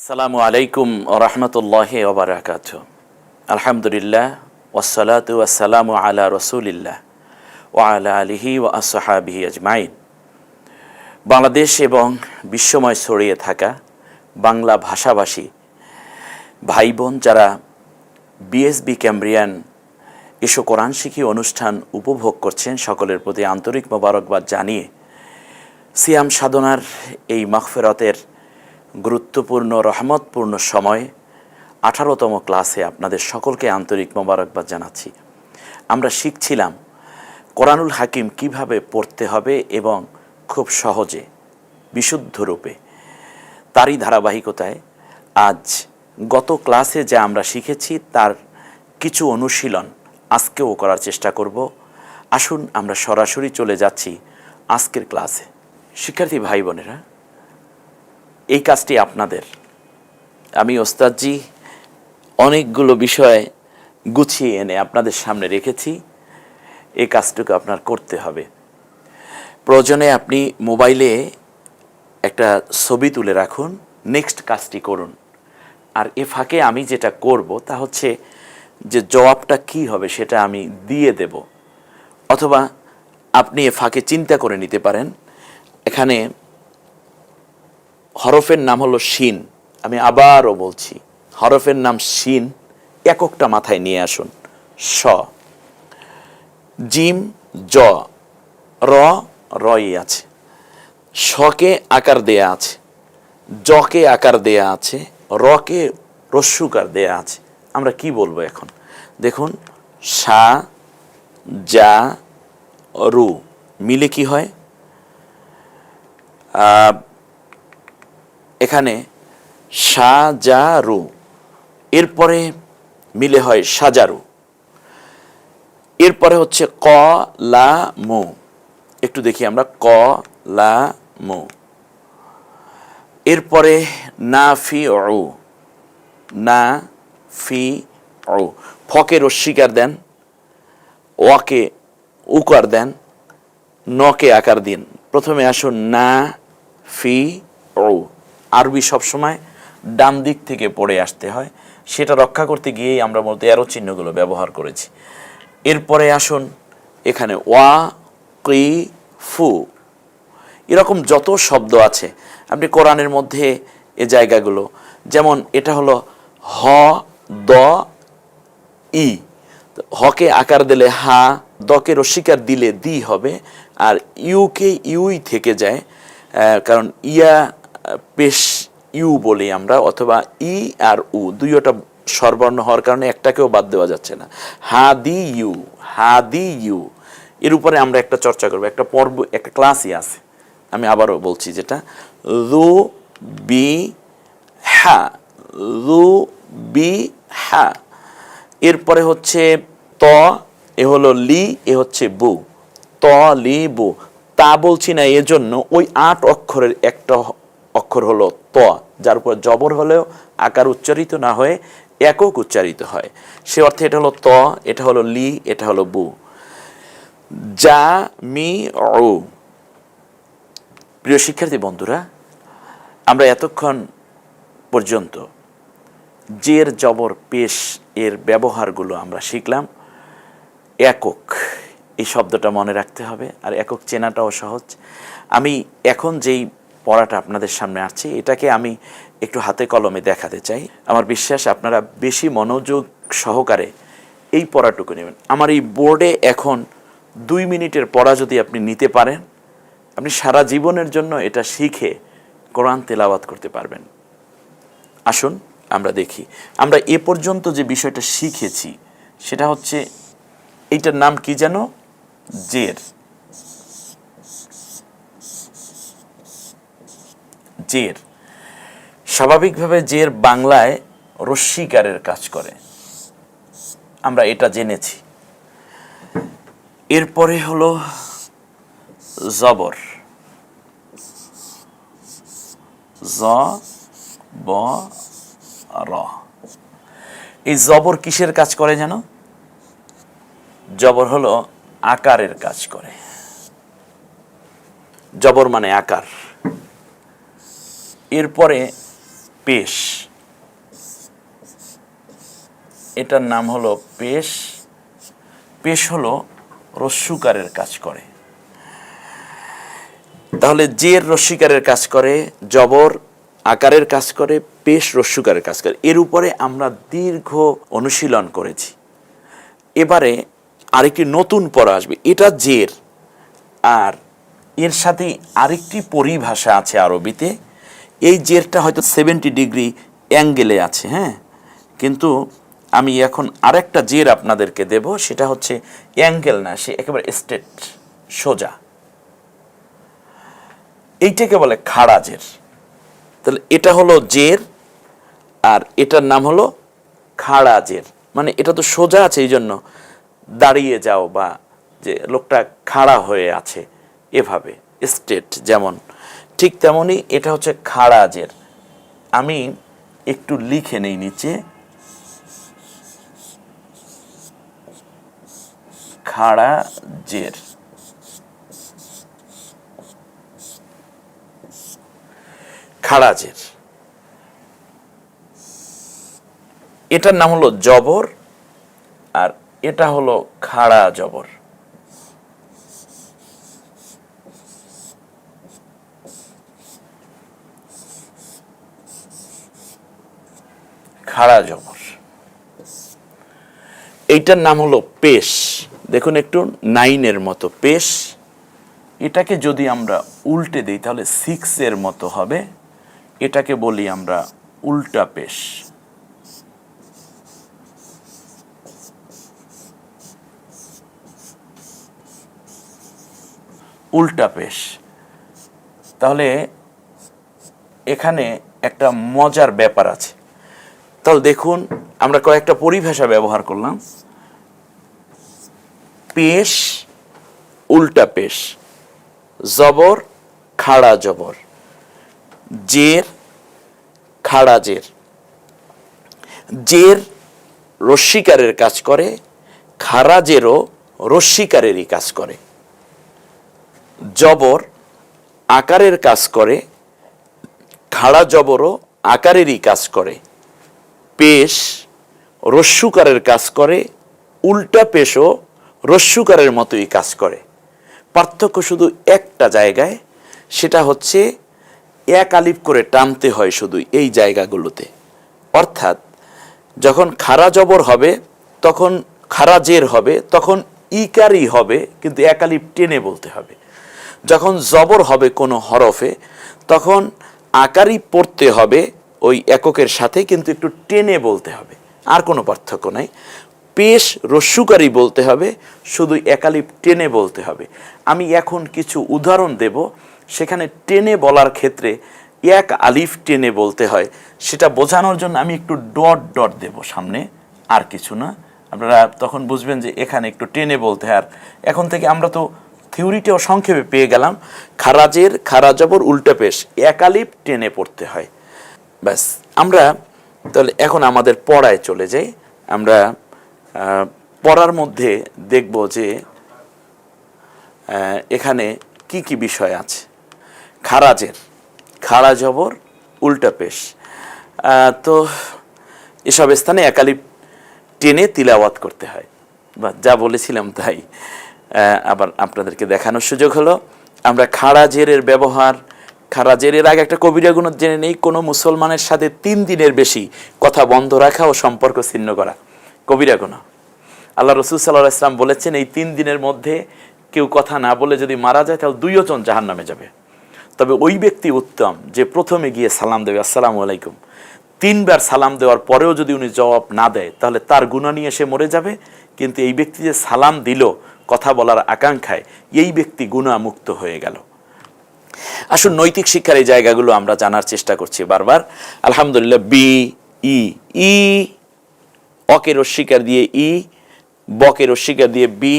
আসসালামু আলাইকুম রহমতুল্লাহ ওবরাকাত আলহামদুলিল্লাহ ওসালাতু ওয়াসালামু আলা রসুলিল্লাহ ও আলা আলিহি ও আসহাবিহি আজমাইন। বাংলাদেশ এবং বিশ্বময় ছড়িয়ে থাকা বাংলা ভাষাভাষী ভাই বোন যারা বিএসবি ক্যাম্ব্রিয়ান এসো কোরআন শিখি অনুষ্ঠান উপভোগ করছেন, সকলের প্রতি আন্তরিক মোবারকবাদ জানিয়ে সিয়াম সাধনার এই মাগফেরতের গুরুত্বপূর্ণ, রহমতপূর্ণ সময়ে আঠারোতম ক্লাসে আপনাদের সকলকে আন্তরিক মোবারকবাদ জানাচ্ছি। আমরা শিখছিলাম কোরআনুল হাকিম কীভাবে পড়তে হবে এবং খুব সহজে, বিশুদ্ধ রূপে। তারই ধারাবাহিকতায় আজ গত ক্লাসে যা আমরা শিখেছি তার কিছু অনুশীলন আজকেও করার চেষ্টা করব। আসুন আমরা সরাসরি চলে যাচ্ছি আজকের ক্লাসে। শিক্ষার্থী ভাই বোনেরা এই কাজটি আপনাদের। আমি ওস্তাদজি অনেকগুলো বিষয় গুছিয়ে এনে আপনাদের সামনে রেখেছি। এই কাজটুকু আপনার করতে হবে। প্রয়োজনে আপনি মোবাইলে একটা ছবি তুলে রাখুন, নেক্সট কাজটি করুন। আর এ ফাঁকে আমি যেটা করব তা হচ্ছে যে জবাবটা কি হবে সেটা আমি দিয়ে দেব। অথবা আপনি এ ফাঁকে চিন্তা করে নিতে পারেন। এখানে হরফের নাম হলো শিন। আমি আবারও বলছি, হরফের নাম শিন এককটা মাথায় নিয়ে আসুন। স জিম, জ। র, রই আছে। শকে আকার দেয়া আছে। জকে আকার দেয়া আছে। রকে রস্যুকার দেয়া আছে। আমরা কি বলব এখন? দেখুন, সা, যা, রু। মিলে কি হয়? এখানে সাজারু এরপরে মিলে হয় সাজারু এরপরে হচ্ছে ক লা মু একটু দেখি আমরা ক লা মু এরপরে না ফি ও না ফি ও ফকে রস্বীকার দেন, ওয়াকে উকার দেন, নকে আকার দিন। প্রথমে আসুন না ফি ও আরবি সবসময় ডান দিক থেকে পড়ে আসতে হয়। সেটা রক্ষা করতে গিয়েই আমরা মূলত এরো চিহ্নগুলো ব্যবহার করেছি। এরপরে আসুন এখানে ওয়া, কি, ফু। এরকম যত শব্দ আছে, আপনি কোরআনের মধ্যে এ জায়গাগুলো, যেমন এটা হলো হ, দ, ই। হকে আকার দিলে হা, দকে রস্বীকার দিলে দি হবে, আর ইউকে ইউই থেকে যায় কারণ ইয়া পেশ ইউ বলি আমরা, অথবা ই আর উ, দুইটা স্বরবর্ণ হওয়ার কারণে একটাকেও বাদ দেওয়া যাচ্ছে না। হা দি ইউ হা দি ইউ, এর উপরে আমরা একটা চর্চা করব, একটা পর্ব, একটা ক্লাসই আছে। আমি আবারও বলছি যেটা, রু, বি, হা, রু, বি, হা, এরপরে হচ্ছে ত, এ হলো লি, এ হচ্ছে বু। ত, লি, বু, তা বলছি না, এজন্য ওই আট অক্ষরের একটা অক্ষর হলো ত, যার উপর জবর হলেও আকার উচ্চারিত না হয়ে একক উচ্চারিত হয়। সে অর্থে এটা হলো ত, এটা হলো লি, এটা হলো বু। যা, মি ও প্রিয় শিক্ষার্থী বন্ধুরা, আমরা এতক্ষণ পর্যন্ত জের, জবর, পেশ এর ব্যবহারগুলো আমরা শিখলাম। একক, এই শব্দটা মনে রাখতে হবে, আর একক চেনাটাও সহজ। আমি এখন যেই পড়াটা আপনাদের সামনে আসছে। এটাকে আমি একটু হাতে কলমে দেখাতে চাই। আমার বিশ্বাস আপনারা বেশি মনোযোগ সহকারে এই পড়াটুকু নেবেন। আমার এই বোর্ডে এখন দুই মিনিটের পড়া যদি আপনি নিতে পারেন, আপনি সারা জীবনের জন্য এটা শিখে কোরআন তেলাওয়াত করতে পারবেন। আসুন, আমরা দেখি। আমরা এ পর্যন্ত যে বিষয়টা শিখেছি, সেটা হচ্ছে, এইটার নাম কি যেন? জের। জের। স্বাভাবিকভাবে জের বাংলায় রশ্মিকারের কাজ করে। আমরা এটা জেনেছি। এরপরে হলো জবর। জ ব র এই জবর কিসের কাজ করে যেন জবর হলো আকারের কাজ করে। জবর মানে আকার। এরপরে পেশ। এটার নাম হলো পেশ। পেশ হলো রস্যুকারের কাজ করে। তাহলে জের রস্যিকারের কাজ করে, জবর আকারের কাজ করে, পেশ রস্যুকারের কাজ করে। এর উপরে আমরা দীর্ঘ অনুশীলন করেছি। এবারে আরেকটি নতুন পড়া আসবে। এটা জের। আর এর সাথে আরেকটি পরিভাষা আছে আরবিতে। এই জেরটা হয়তো সেভেন্টি ডিগ্রি অ্যাঙ্গেলে আছে হ্যাঁ? কিন্তু আমি এখন আরেকটা জের আপনাদেরকে দেব, সেটা হচ্ছে অ্যাঙ্গেল না, সে একেবারে স্ট্রেট সোজা। এইটাকে বলে খাড়া জের তাহলে এটা হলো জের আর এটার নাম হলো খাড়া জের মানে এটা তো সোজা আছে, এই জন্য দাঁড়িয়ে যাও বা যে লোকটা খাড়া হয়ে আছে, এভাবে স্টেট যেমন ঠিক তেমনি এটা হচ্ছে খাড়া জের আমি একটু লিখে নেই নিচে। খাড়া জের খাড়াজের। এটার নাম হলো জবর আর এটা হলো খাড়া জবর খাড়া জবর। এইটার নাম হলো পেশ। দেখুন একটু, নাইনের মতো পেশ। এটাকে যদি আমরা উল্টে দিই, তাহলে সিক্সের মতো হবে। এটাকে বলি আমরা উল্টা পেশ। উল্টা পেশ। তাহলে এখানে একটা মজার ব্যাপার আছে। তাহলে দেখুন, আমরা কয়েকটা পরিভাষা ব্যবহার করলাম। পেশ, উল্টা পেশ। জবর, খাড়া জবর। জের, খাড়া জের। জের রস্যিকারের কাজ করে, খাড়া জেরও রস্যিকারেরই কাজ করে। জবর আকারের কাজ করে, খাড়া জবরও আকারেরই কাজ করে। পেশ রস্যুকারের কাজ করে, উল্টা পেশও রস্যুকারের মতোই কাজ করে। পার্থক্য শুধু একটা জায়গায়, সেটা হচ্ছে এক আলিফ করে টানতে হয় শুধু এই জায়গাগুলোতে। অর্থাৎ যখন খারা জবর হবে, তখন খারা জের হবে, তখন ইকারই হবে, কিন্তু এক আলিফ টেনে বলতে হবে। যখন জবর হবে কোনো হরফে, তখন আকারই পড়তে হবে ওই এককের সাথে কিন্তু একটু টেনে বলতে হবে। আর কোনো পার্থক্য নাই। পেশ রস্যুকারী বলতে হবে, শুধু একালিপ টেনে বলতে হবে। আমি এখন কিছু উদাহরণ দেব, সেখানে টেনে বলার ক্ষেত্রে এক আলিফ টেনে বলতে হয়। সেটা বোঝানোর জন্য আমি একটু ডট ডট দেব সামনে, আর কিছু না। আপনারা তখন বুঝবেন যে এখানে একটু টেনে বলতে হয়। আর এখন থেকে আমরা তো থিওরিটাও সংক্ষেপে পেয়ে গেলাম। খারাজের, খারাজবর উল্টা পেশ এক একালিপ টেনে পড়তে হয়। ব্যাস, আমরা তাহলে এখন আমাদের পড়ায় চলে যাই। আমরা পড়ার মধ্যে দেখব যে এখানে কি কি বিষয় আছে। খারাজের খাড়া জবর উল্টা পেশ। তো এসব স্থানে একালিপ টেনে তিলাওয়াত করতে হয়। বা যা বলেছিলাম তাই। আবার আপনাদেরকে দেখানোর সুযোগ হলো। আমরা খাড়া জেরের ব্যবহার খাড়া জেরের আগে একটা কবিরা গুণ জেনে নেই, কোনো মুসলমানের সাথে তিন দিনের বেশি কথা বন্ধ রাখা ও সম্পর্ক ছিন্ন করা। কবিরা গুণ। আল্লাহ রসুল সাল্লাহ ইসলাম বলেছেন, এই তিন দিনের মধ্যে কেউ কথা না বলে যদি মারা যায়, তাহলে দুইজন জাহান নামে যাবে। তবে ওই ব্যক্তি উত্তম, যে প্রথমে গিয়ে সালাম দেবে, আসসালামু আলাইকুম। তিনবার সালাম দেওয়ার পরেও যদি উনি জবাব না দেয়, তাহলে তার গুণা নিয়ে সে মরে যাবে। কিন্তু এই ব্যক্তি যে সালাম দিল, কথা বলার আকাঙ্ক্ষায়, এই ব্যক্তি গুণামুক্ত হয়ে গেল। আসুন নৈতিক শিক্ষার এই জায়গাগুলো আমরা জানার চেষ্টা করছি বারবার। আলহামদুলিল্লাহ, বি, ই ই, অকে অস্বীকার দিয়ে ই বকের অস্বীকার দিয়ে বি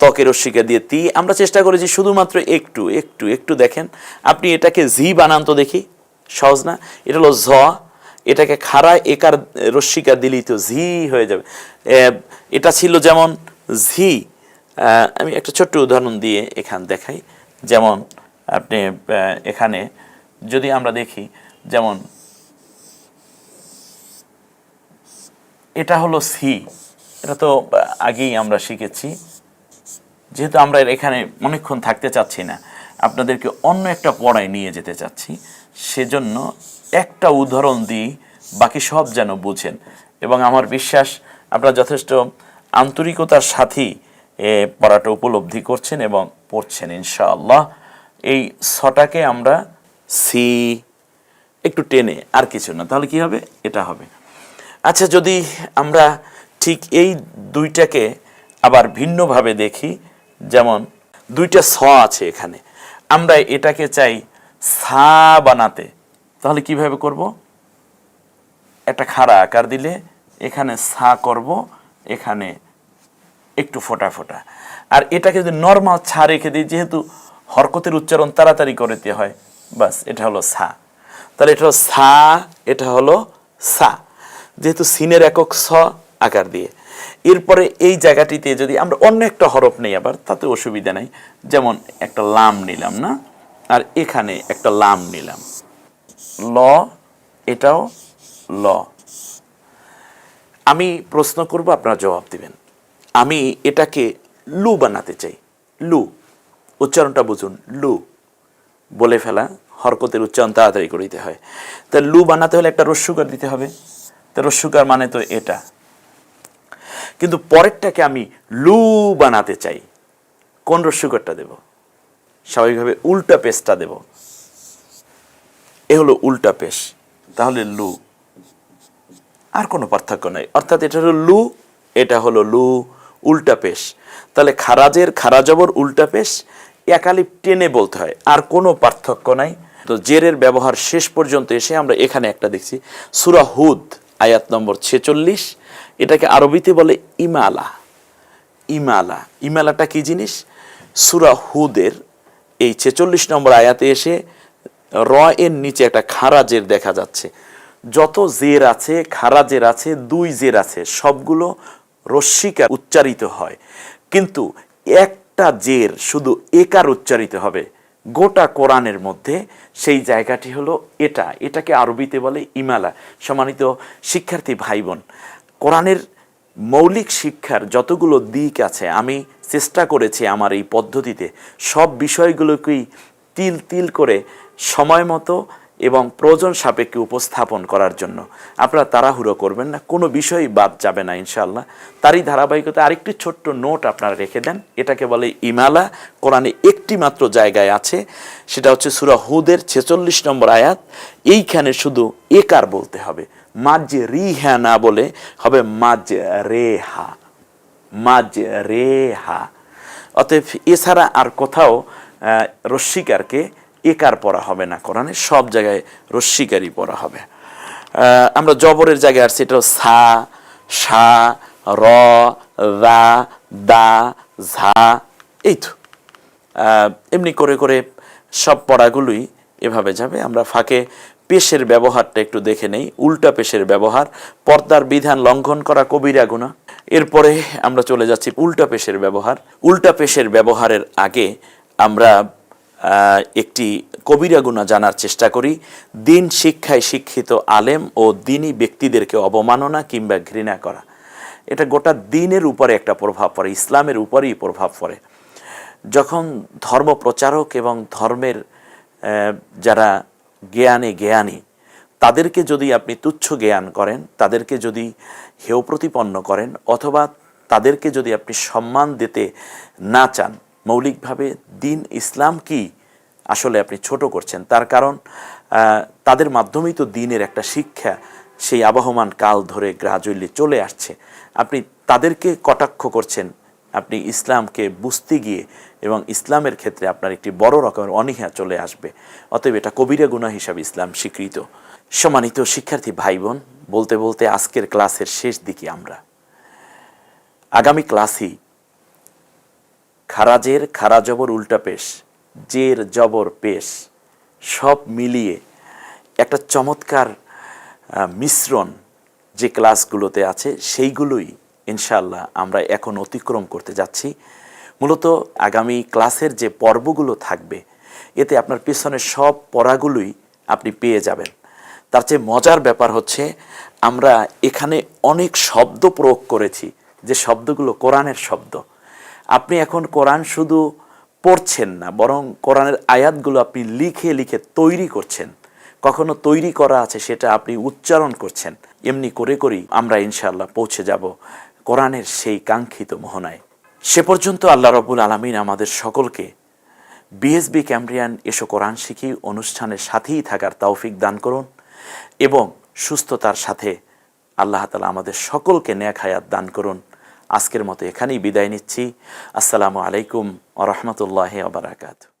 ত্বকের অস্বীকার দিয়ে তি। আমরা চেষ্টা করেছি শুধুমাত্র একটু একটু একটু দেখেন, আপনি এটাকে জি বানান তো দেখি, সহজ না? এটা হলো ঝ, এটাকে খাড়া একার রস্বীকার দিলেই তো ঝি হয়ে যাবে। এটা ছিল যেমন ঝি আমি একটা ছোট্ট উদাহরণ দিয়ে এখান দেখাই। যেমন আপনি এখানে যদি আমরা দেখি, যেমন, এটা হলো সি এটা তো আগেই আমরা শিখেছি, যেহেতু আমরা এখানে অনেকক্ষণ থাকতে চাচ্ছি না, আপনাদেরকে অন্য একটা পড়ায় নিয়ে যেতে চাচ্ছি, সেজন্য একটা উদাহরণ দিই, বাকি সব যেন বুঝেন। এবং আমার বিশ্বাস, আপনারা যথেষ্ট আন্তরিকতার সাথেই এ পড়াটা উপলব্ধি করছেন এবং পড়ছেন, ইনশাআল্লাহ। এই ছটাকে আমরা সি একটু টেনে, আর কিছু না। তাহলে কি হবে? এটা হবে। আচ্ছা যদি আমরা ঠিক এই দুইটাকে আবার ভিন্নভাবে দেখি, যেমন দুইটা স আছে এখানে, আমরা এটাকে চাই সা বানাতে। তাহলে কীভাবে করব? একটা খাড়া আকার দিলে এখানে সা করব, এখানে একটু ফোটা ফোটা। আর এটাকে যদি নর্মাল ছা রেখে দিই, যেহেতু হরকতের উচ্চারণ তাড়াতাড়ি করতে হয়। বাস, এটা হলো সা। তাহলে এটা হলো সা, এটা হলো সা। যেহেতু সিনের একক স আকার দিয়ে। এরপরে এই জায়গাটিতে যদি আমরা অন্য একটা হরফ নেই আবার, তাতে অসুবিধা নাই। যেমন একটা লাম নিলাম, না? আর এখানে একটা লাম নিলাম। ল, এটাও ল। আমি প্রশ্ন করব, আপনারা জবাব দিবেন। আমি এটাকে লু বানাতে চাই। লু। উচ্চারণটা বুঝুন, লু। বলে ফেলা, হরকতের উচ্চারণ তাড়াতাড়ি করে দিতে হয়। তা লু বানাতে হলে একটা রস্যুকার দিতে হবে। তা রস্যুকার মানে তো এটা। কিন্তু পরেরটাকে আমি লু বানাতে চাই। কোন রস্যুকারটা দেব? স্বাভাবিকভাবে উল্টা পেশটা দেব। এ হলো উল্টা পেশ তাহলে লু। আর কোনো পার্থক্য নাই। অর্থাৎ এটা হলো লু, এটা হলো লু, উল্টা পেশ তাহলে খারাজের খারাজবর উল্টা পেশ একালিপ টেনে বলতে হয়, আর কোনো পার্থক্য নাই। তো জেরের ব্যবহার শেষ পর্যন্ত এসে আমরা এখানে একটা দেখছি। সুরা হুদ, আয়াত নম্বর ছেচল্লিশ, এটাকে আরবিতে বলে ইমালা। ইমালা, ইমালাটা কি জিনিস? সুরা হুদের এই ছেচল্লিশ নম্বর আয়াতে এসে র এর নিচে একটা খাড়া জের দেখা যাচ্ছে। যত জের আছে খারাজের আছে, দুই জের আছে, সবগুলো রশ্মিকা উচ্চারিত হয়। কিন্তু একটা জের শুধু একার উচ্চারিত হবে। গোটা কোরআনের মধ্যে সেই জায়গাটি হলো এটা। এটাকে আরবিতে বলে ইমালা। সম্মানিত শিক্ষার্থী ভাই বোন কোরআনের মৌলিক শিক্ষার যতগুলো দিক আছে, আমি চেষ্টা করেছি আমার এই পদ্ধতিতে। সব বিষয়গুলোকেই তিল তিল করে সময় মতো এবং প্রয়োজন সাপেক্ষে উপস্থাপন করার জন্য। আপনারা তাড়াহুড়ো করবেন না কোনো বিষয়ই বাদ যাবে না ইনশাল্লাহ তারই ধারাবাহিকতা আরেকটি ছোট্ট নোট আপনারা রেখে দেন। এটাকে বলে ইমালা। কোরআনে একটি মাত্র জায়গায় আছে সেটা হচ্ছে সুরা হুদের ছেচল্লিশ নম্বর আয়াত। এইখানে শুধু একার বলতে হবে? মাজ রিহা না বলে হবে মাজ রেহা মাজ রেহা অতএব এছাড়া আর কোথাও আহ, রস্মিকারকে একার পড়া হবে না কোরআনে সব জায়গায় রস্মিকারই পড়া হবে। আমরা জবরের জায়গায় আসছি, এটা সা সা, র, রা, দা, ঝা, এই তো। এমনি করে করে সব পড়াগুলোই এভাবে যাবে। আমরা ফাঁকে পেশের ব্যবহারটা একটু দেখে নেই, উল্টা পেশের ব্যবহার, পর্দার বিধান লঙ্ঘন করা কবিরা গুণা। এরপরে আমরা চলে যাচ্ছি উল্টা পেশের ব্যবহার। উল্টা পেশের ব্যবহারের আগে আমরা একটি কবিরা গুণা জানার চেষ্টা করি। দিন শিক্ষায় শিক্ষিত আলেম ও দিনী ব্যক্তিদেরকে অবমাননা কিংবা ঘৃণা করা। এটা গোটা দিনের উপরে একটা প্রভাব পড়ে, ইসলামের উপরেই প্রভাব পড়ে। যখন ধর্ম প্রচারক এবং ধর্মের যারা জ্ঞানে, জ্ঞানী, তাদেরকে যদি আপনি তুচ্ছ জ্ঞান করেন, তাদেরকে যদি হেয় প্রতিপন্ন করেন, অথবা তাদেরকে যদি আপনি সম্মান দিতে না চান মৌলিকভাবে দিন ইসলাম কি আসলে আপনি ছোট করছেন। তার কারণ তাদের মাধ্যমেই তো দিনের একটা শিক্ষা সেই আবহমান কাল ধরে গ্রাজুয়ালি চলে আসছে। আপনি তাদেরকে কটাক্ষ করছেন, আপনি ইসলামকে বুঝতে গিয়ে এবং ইসলামের ক্ষেত্রে আপনার একটি বড় রকমের অনীহা চলে আসবে। অতএব এটা কবিরা গুণা হিসাবে ইসলাম স্বীকৃত। সম্মানিত শিক্ষার্থী ভাই বোন বলতে বলতে আজকের ক্লাসের শেষ দিকে আমরা। আগামী ক্লাসই খারাজের খারা জবর উল্টা পেশ, জের জবর পেশ, সব মিলিয়ে একটা চমৎকার মিশ্রণ যে ক্লাসগুলোতে আছে সেইগুলোই ইনশাল্লাহ আমরা এখন অতিক্রম করতে যাচ্ছি। মূলত আগামী ক্লাসের যে পর্বগুলো থাকবে, এতে আপনার পেছনের সব পড়াগুলোই আপনি পেয়ে যাবেন। তার চেয়ে মজার ব্যাপার হচ্ছে, আমরা এখানে অনেক শব্দ প্রয়োগ করেছি, যে শব্দগুলো কোরআনের শব্দ। আপনি এখন কোরআন শুধু পড়ছেন না, বরং কোরআনের আয়াতগুলো আপনি লিখে লিখে তৈরি করছেন। কখনো তৈরি করা আছে সেটা আপনি উচ্চারণ করছেন। এমনি করে করেই আমরা ইনশাআল্লাহ পৌঁছে যাব কোরআনের সেই কাঙ্ক্ষিত মোহনায়। সে পর্যন্ত আল্লাহ রবুল আলমিন আমাদের সকলকে বিএসবি ক্যামরিয়ান এসো কোরআন শিখি অনুষ্ঠানের সাথেই থাকার তৌফিক দান করুন এবং সুস্থতার সাথে আল্লাহ তালা আমাদের সকলকে ন্যাক হায়াত দান করুন। আজকের মতো এখানেই বিদায় নিচ্ছি। আসসালামু আলাইকুম আ রহমতুল্লাহ আবরাকাত